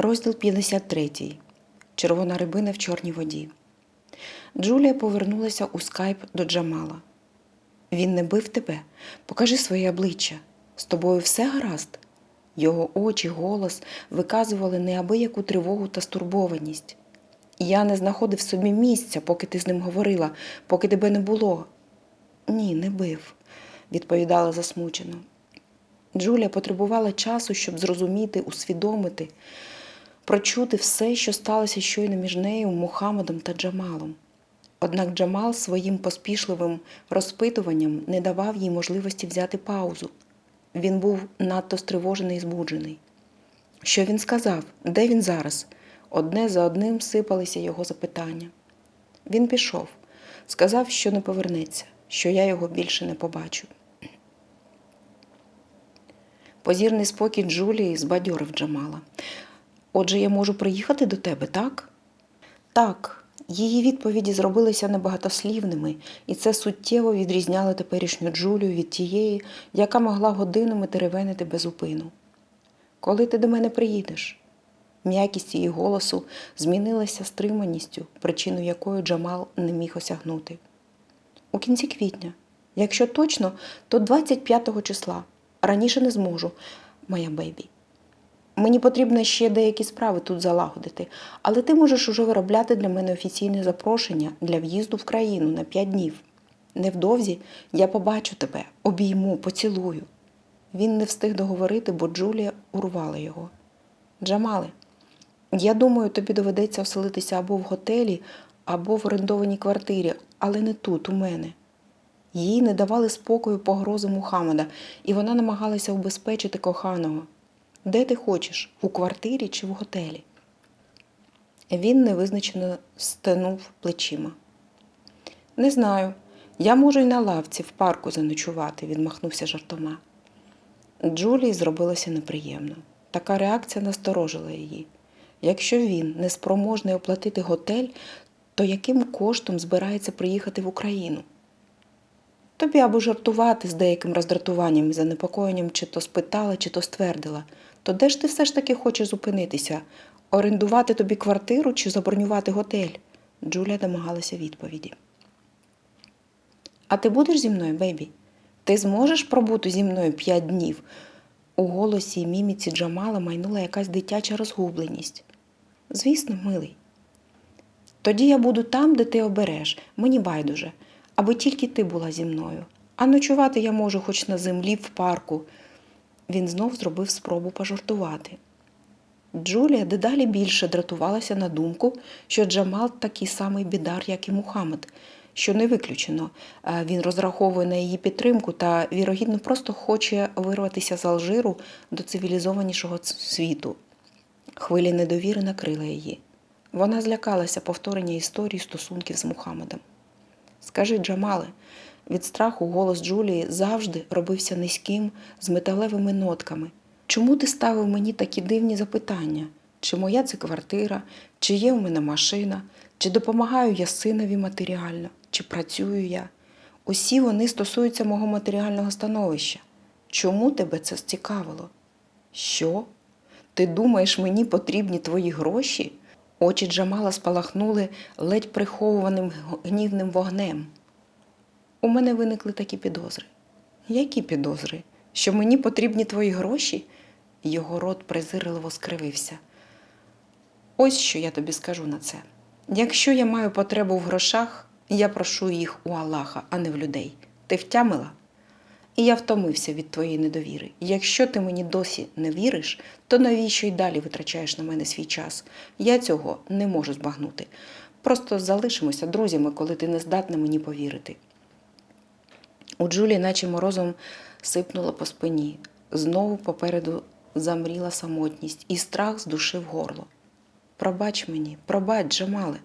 Розділ 53. Червона рибина в чорній воді. Джулія повернулася у скайп до Джамала. Він не бив тебе. Покажи своє обличчя. З тобою все гаразд. Його очі, голос виказували неабияку тривогу та стурбованість. Я не знаходив собі місця, поки ти з ним говорила, поки тебе не було. Ні, не бив, відповідала засмучено. Джулія потребувала часу, щоб зрозуміти, усвідомити, прочути все, що сталося щойно між нею, Мухаммедом та Джамалом. Однак Джамал своїм поспішливим розпитуванням не давав їй можливості взяти паузу. Він був надто стривожений і збуджений. Що він сказав? Де він зараз? Одне за одним сипалися його запитання. Він пішов, сказав, що не повернеться, що я його більше не побачу. Позірний спокій Джулії збадьорив Джамала. Отже, я можу приїхати до тебе, так? Так. Її відповіді зробилися небагатослівними, і це суттєво відрізняло теперішню Джулію від тієї, яка могла годинами теревенити без упину. Коли ти до мене приїдеш? М'якість її голосу змінилася стриманістю, причину якої Джамал не міг осягнути. У кінці квітня. Якщо точно, то 25 числа. Раніше не зможу, моя бейбі. Мені потрібно ще деякі справи тут залагодити, але ти можеш уже виробляти для мене офіційне запрошення для в'їзду в країну на 5 днів. Невдовзі я побачу тебе, обійму, поцілую. Він не встиг договорити, бо Джулія урвала його. Джамале, я думаю, тобі доведеться оселитися або в готелі, або в орендованій квартирі, але не тут, у мене. Їй не давали спокою погрози Мухаммеда, і вона намагалася убезпечити коханого. Де ти хочеш, у квартирі чи в готелі? Він невизначено стенув плечима. Не знаю. Я можу й на лавці в парку заночувати, відмахнувся жартома. Джулії зробилося неприємно. Така реакція насторожила її. Якщо він не спроможний оплатити готель, то яким коштом збирається приїхати в Україну? Тобі або жартувати з деяким роздратуванням і занепокоєнням, чи то спитала, чи то ствердила. То де ж ти все ж таки хочеш зупинитися? Орендувати тобі квартиру чи забронювати готель? Джулія домагалася відповіді. А ти будеш зі мною, бебі? Ти зможеш пробути зі мною п'ять днів? У голосі міміці Джамала майнула якась дитяча розгубленість. Звісно, милий. Тоді я буду там, де ти обереш, мені байдуже, аби тільки ти була зі мною. А ночувати я можу хоч на землі в парку. Він знов зробив спробу пожартувати. Джулія дедалі більше дратувалася на думку, що Джамал такий самий бідар, як і Мухаммед, що не виключено. Е, Він розраховує на її підтримку та, вірогідно, просто хоче вирватися з Алжиру до цивілізованішого світу. Хвиля недовіри накрила її. Вона злякалася повторення історії стосунків з Мухаммедом. Скажи, Джамале, від страху голос Джулії завжди робився низьким, з металевими нотками. Чому ти ставив мені такі дивні запитання? Чи моя це квартира, чи є у мене машина, чи допомагаю я синові матеріально, чи працюю я? Усі вони стосуються мого матеріального становища. Чому тебе це зцікавило? Що? Ти думаєш, мені потрібні твої гроші? Очі Джамала спалахнули ледь приховуваним гнівним вогнем. У мене виникли такі підозри. Які підозри? Що мені потрібні твої гроші? Його рот презирливо скривився. Ось що я тобі скажу на це. Якщо я маю потребу в грошах, я прошу їх у Аллаха, а не в людей. Ти втямила? І я втомився від твоєї недовіри. Якщо ти мені досі не віриш, то навіщо й далі витрачаєш на мене свій час? Я цього не можу збагнути. Просто залишимося друзями, коли ти не здатна мені повірити. У Джулі, наче морозом, сипнуло по спині. Знову попереду замріла самотність, і страх здушив горло. Пробач мені, пробач, Джамале.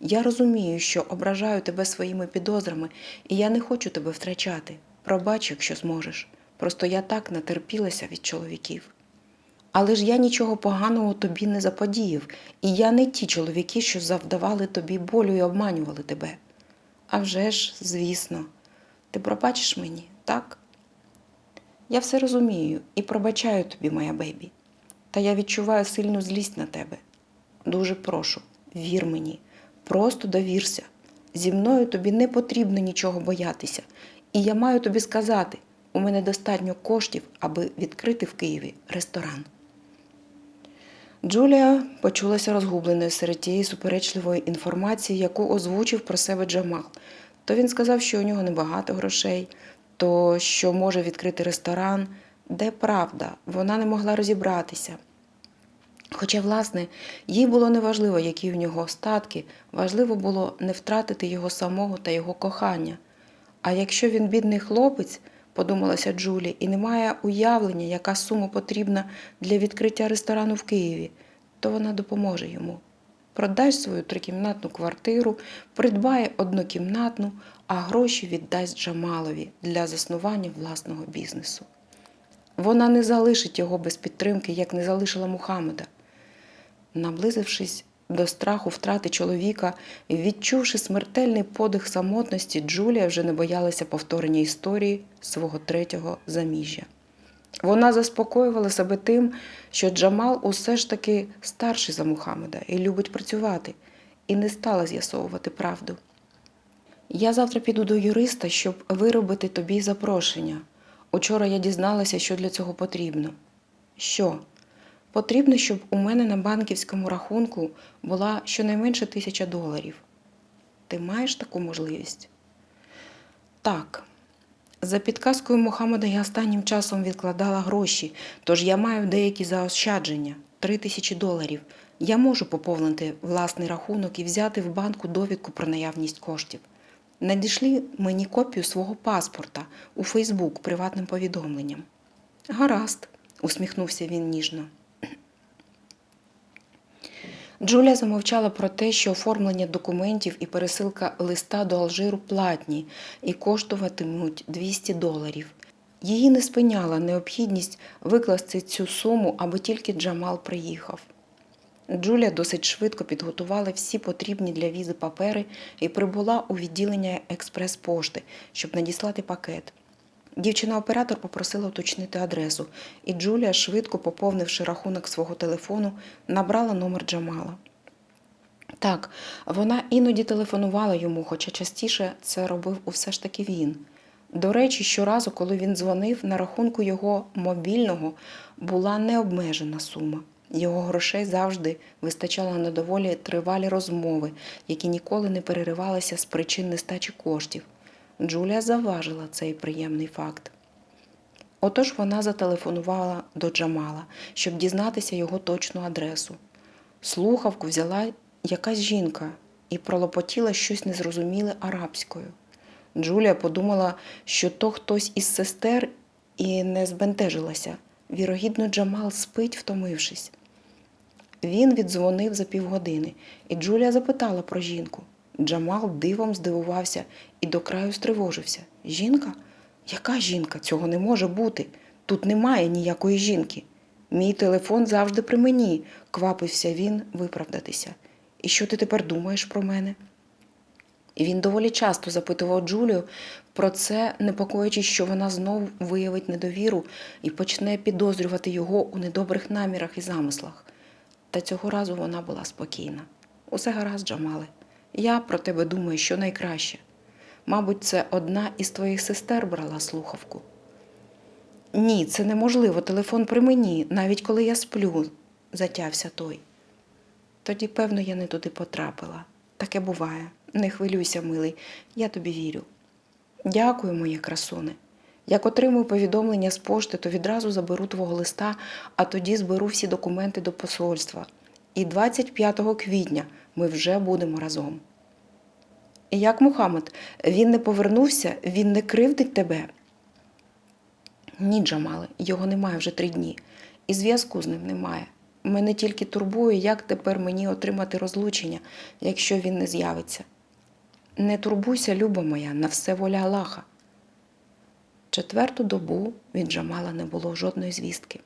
Я розумію, що ображаю тебе своїми підозрами, і я не хочу тебе втрачати. Пробач, якщо зможеш. Просто я так натерпілася від чоловіків. Але ж я нічого поганого тобі не заподіяв, і я не ті чоловіки, що завдавали тобі болю і обманювали тебе. А вже ж, звісно, ти пробачиш мені, так? Я все розумію і пробачаю тобі, моя бебі. та я відчуваю сильну злість на тебе. Дуже прошу, вір мені, просто довірся. Зі мною тобі не потрібно нічого боятися, і я маю тобі сказати: у мене достатньо коштів, аби відкрити в Києві ресторан. Джулія почулася розгубленою серед тієї суперечливої інформації, яку озвучив про себе Джамал. То він сказав, що у нього небагато грошей, то що може відкрити ресторан. Де правда, вона не могла розібратися. Хоча, власне, їй було неважливо, які в нього остатки, важливо було не втратити його самого та його кохання. А якщо він бідний хлопець, подумалася Джулі, і не має уявлення, яка сума потрібна для відкриття ресторану в Києві, то вона допоможе йому. Продасть свою трикімнатну квартиру, придбає однокімнатну, а гроші віддасть Джамалові для заснування власного бізнесу. Вона не залишить його без підтримки, як не залишила Мухаммеда. Наблизившись до страху втрати чоловіка відчувши смертельний подих самотності, Джулія вже не боялася повторення історії свого третього заміжжя. Вона заспокоювала себе тим, що Джамал усе ж таки старший за Мухаммеда і любить працювати, і не стала з'ясовувати правду. Я завтра піду до юриста, щоб виробити тобі запрошення. Учора я дізналася, що для цього потрібно. Що? Потрібно, щоб у мене на банківському рахунку була щонайменше тисяча доларів. Ти маєш таку можливість? Так. За підказкою Мухаммеда я останнім часом відкладала гроші, тож я маю деякі заощадження три тисячі доларів. Я можу поповнити власний рахунок і взяти в банку довідку про наявність коштів. Надішлі мені копію свого паспорта у Фейсбук приватним повідомленням. Гаразд, усміхнувся він ніжно. Джулія замовчала про те, що оформлення документів і пересилка листа до Алжиру платні і коштуватимуть 200 доларів. Її не спиняла необхідність викласти цю суму, аби тільки Джамал приїхав. Джулія досить швидко підготувала всі потрібні для візи папери і прибула у відділення експрес-пошти, щоб надіслати пакет. Дівчина-оператор попросила уточнити адресу, і Джулія, швидко поповнивши рахунок свого телефону, набрала номер Джамала. Так, вона іноді телефонувала йому, хоча частіше це робив усе ж таки він. До речі, щоразу, коли він дзвонив, на рахунку його мобільного була необмежена сума. Його грошей завжди вистачало на доволі тривалі розмови, які ніколи не переривалися з причин нестачі коштів. Джулія заважила цей приємний факт. Отож вона зателефонувала до Джамала, щоб дізнатися його точну адресу. Слухавку взяла якась жінка і пролопотіла щось незрозуміле арабською. Джулія подумала, що то хтось із сестер і не збентежилася. Вірогідно, Джамал спить, втомившись. Він віддзвонив за півгодини, і Джулія запитала про жінку. Джамал дивом здивувався і до краю стривожився. Жінка? Яка жінка? Цього не може бути. Тут немає ніякої жінки. Мій телефон завжди при мені, квапився він виправдатися. І що ти тепер думаєш про мене? Він доволі часто запитував Джулію про це, непокоячись, що вона знов виявить недовіру і почне підозрювати його у недобрих намірах і замислах. Та цього разу вона була спокійна. Усе гаразд, Джамале. Я про тебе думаю, що найкраще. Мабуть, це одна із твоїх сестер брала слухавку. Ні, це неможливо. Телефон при мені, навіть коли я сплю, затявся той. Тоді, певно, я не туди потрапила. Таке буває. Не хвилюйся, милий, я тобі вірю. Дякую, моє красуне. Як отримую повідомлення з пошти, то відразу заберу твого листа, а тоді зберу всі документи до посольства. І 25 квітня ми вже будемо разом. Як Мухаммед, він не повернувся, він не кривдить тебе. Ні, Джамале, його немає вже три дні, і зв'язку з ним немає. Мене тільки турбує, як тепер мені отримати розлучення, якщо він не з'явиться. Не турбуйся, люба моя, на все воля Аллаха. Четверту добу від Джамала не було жодної звістки.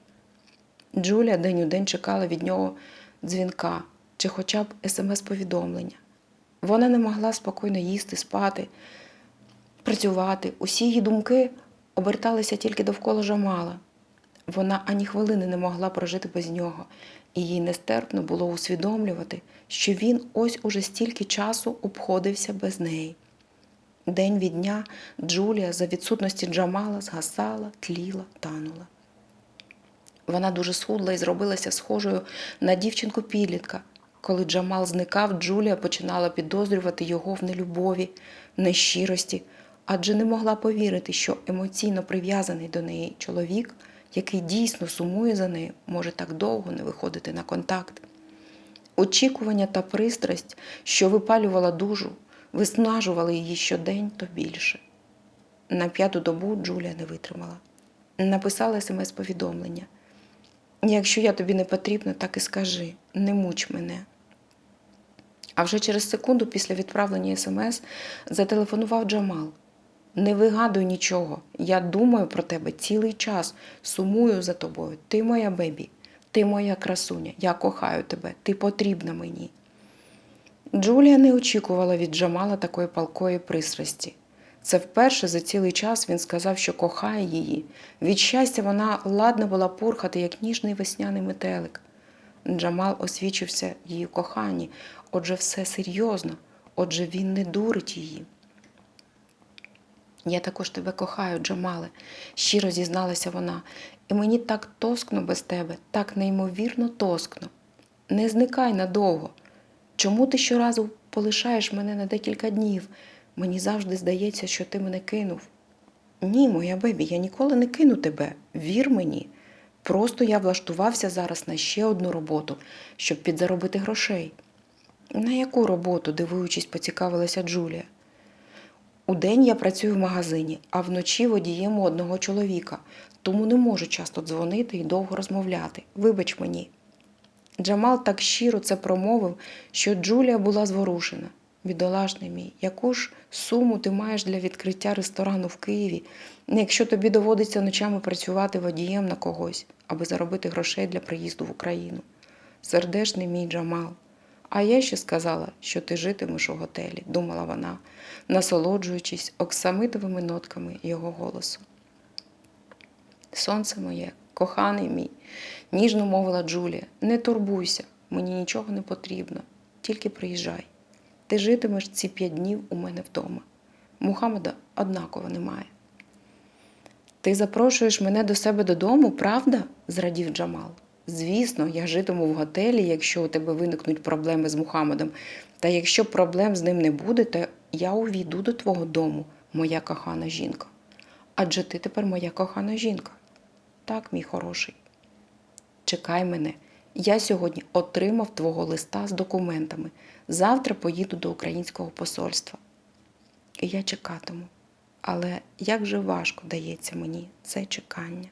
Джулія день у день чекала від нього дзвінка чи хоча б смс-повідомлення. Вона не могла спокійно їсти, спати, працювати. Усі її думки оберталися тільки довкола Джамала. Вона ані хвилини не могла прожити без нього, і їй нестерпно було усвідомлювати, що він ось уже стільки часу обходився без неї. День від дня Джулія за відсутності Джамала згасала, тліла, танула. Вона дуже схудла і зробилася схожою на дівчинку підлітка. Коли Джамал зникав, Джулія починала підозрювати його в нелюбові, нещирості, адже не могла повірити, що емоційно прив'язаний до неї чоловік, який дійсно сумує за нею, може так довго не виходити на контакт. Очікування та пристрасть, що випалювала душу, виснажували її щодень то більше. На п'яту добу Джулія не витримала. Написала смс-повідомлення. Якщо я тобі не потрібна, так і скажи, не муч мене. А вже через секунду після відправлення смс зателефонував Джамал. Не вигадуй нічого. Я думаю про тебе цілий час, сумую за тобою. Ти моя бебі, ти моя красуня, я кохаю тебе, ти потрібна мені. Джулія не очікувала від Джамала такої палкої пристрасті. Це вперше за цілий час він сказав, що кохає її. Від щастя вона ладна була пурхати, як ніжний весняний метелик. Джамал освічився її коханні, отже, все серйозно, отже, він не дурить її. Я також тебе кохаю, Джамале, щиро зізналася вона, і мені так тоскно без тебе, так неймовірно тоскно. Не зникай надовго. Чому ти щоразу полишаєш мене на декілька днів? Мені завжди здається, що ти мене кинув. Ні, моя бебі, я ніколи не кину тебе. Вір мені. Просто я влаштувався зараз на ще одну роботу, щоб підзаробити грошей. На яку роботу, дивуючись, поцікавилася Джулія. Удень я працюю в магазині, а вночі водієм одного чоловіка, тому не можу часто дзвонити і довго розмовляти. Вибач мені. Джамал так щиро це промовив, що Джулія була зворушена. Бідолашний мій, яку ж суму ти маєш для відкриття ресторану в Києві, якщо тобі доводиться ночами працювати водієм на когось, аби заробити грошей для приїзду в Україну? Сердешний мій Джамал. А я ще сказала, що ти житимеш у готелі, думала вона, насолоджуючись оксамитовими нотками його голосу. Сонце моє, коханий мій, ніжно мовила Джулія, не турбуйся, мені нічого не потрібно, тільки приїжджай. Ти житимеш ці п'ять днів у мене вдома. Мухаммеда однаково немає. Ти запрошуєш мене до себе додому, правда? зрадів Джамал. Звісно, я житиму в готелі, якщо у тебе виникнуть проблеми з Мухаммедом. Та якщо проблем з ним не буде, то я увійду до твого дому, моя кохана жінка. Адже ти тепер моя кохана жінка. Так, мій хороший. Чекай мене. Я сьогодні отримав твого листа з документами. Завтра поїду до українського посольства. І я чекатиму. Але як же важко дається мені це чекання.